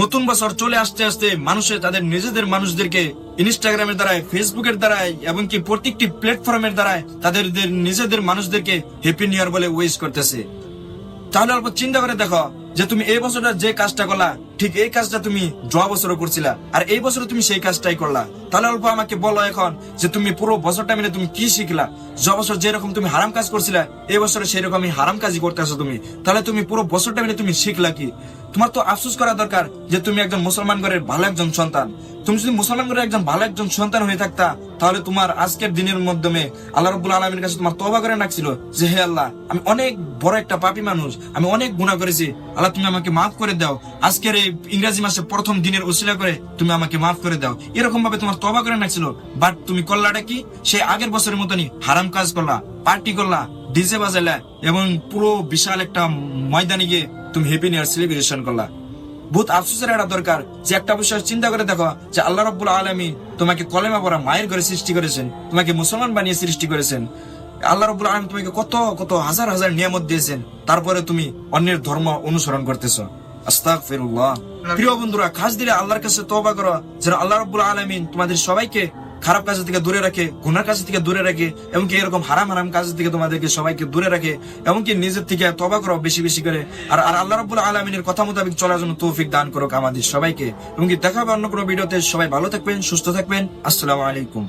নতুন বছর চলে আসতে আসতে মানুষে তাদের নিজেদের মানুষদেরকে ইনস্টাগ্রামের দ্বারাই ফেসবুকের দ্বারাই এবং কি প্রত্যেকটি প্ল্যাটফর্মের দ্বারাই তাদের নিজেদের মানুষদেরকে হ্যাপি নিউ ইয়ার বলে উইশ করতেছে। তাহলে অল্প চিন্তা করে দেখো যে তুমি এই বছরটা যে কাজটা করলা, ঠিক এই কাজটা তুমি যাওয়া বছরও করছিলা, আর এই বছরে তুমি সেই কাজটাই করলা। তাহলে অল্প আমাকে বলো এখন যে তুমি পুরো বছরটা মিলে তুমি কি শিখলা? যাওয়া বছর যেরকম তুমি হারাম কাজ করছিলা, এই বছরে সেই রকমই হারাম কাজই করতেছো তুমি। তাহলে তুমি পুরো বছরটা মিলে তুমি শিখলা কি? তোমার তো আফসোস করা দরকার যে তুমি একজন মুসলমান ঘরের ভালো একজন সন্তান। তুমি যদি মুসলমান ঘরের একজন ভালো একজন সন্তান হয়ে থাকতা, তাহলে তোমার আজকের দিনের মাধ্যমে আল্লাহ রব্বুল আলমীর কাছে তোমার তবা করে রাখছিল যে, হে আল্লাহ, আমি অনেক বড় একটা পাপী মানুষ, আমি অনেক গুণা করেছি। আল্লাহ, তুমি আমাকে মাফ করে দাও। আজকের এই ইংরেজি মাসে প্রথম দিনের উসিলা করে তুমি আমাকে মাফ করে দাও। এরকম ভাবে তোমার তবা করে রাখছিল। বাট তুমি করলাটা কি? সেই আগের বছরের মতনই হারাম কাজ করলা, পার্টি করলা, ডিজে বাজাইলা এবং পুরো বিশাল একটা ময়দানে গিয়ে তুমি হ্যাপি নিউ ইয়ার সেলিব্রেশন করলা। বহুত আফসোসের একটা দরকার যে একটা বিষয় চিন্তা করে দেখো যে আল্লাহ রব্বুল আলমী তোমাকে কলেমা পড়া মায়ের ঘরে সৃষ্টি করেছেন তোমাকে মুসলমান বানিয়ে সৃষ্টি করেছেন। আল্লাহ রব্বুল আলম তোমাকে কত কত হাজার হাজার নিয়ামত দিয়েছেন তারপরে তুমি অন্যের ধর্ম অনুসরণ করতেছ। আস্তাগফিরুল্লাহ। প্রিয় বন্ধুরা খাস দিলে আল্লাহর কাছে তওবা করো যেন আল্লাহ রব্বুল আলমিন তোমাদের সবাইকে খারাপ কাজ থেকে দূরে রাখে, গুনার কাজ থেকে দূরে রাখে, এমনকি এরকম হারাম হারাম কাজ থেকে তোমাদেরকে সবাইকে দূরে রাখে, এমনকি নিজের থেকে তবা করো বেশি বেশি করে। আর আর আল্লাহ রব আলমিনের কথা মোতাবেক চলার জন্য তৌফিক দান করো আমাদের সবাইকে। এমনকি দেখা হবে অন্য কোনো ভিডিওতে। সবাই ভালো থাকবেন, সুস্থ থাকবেন। আসসালামু আলাইকুম।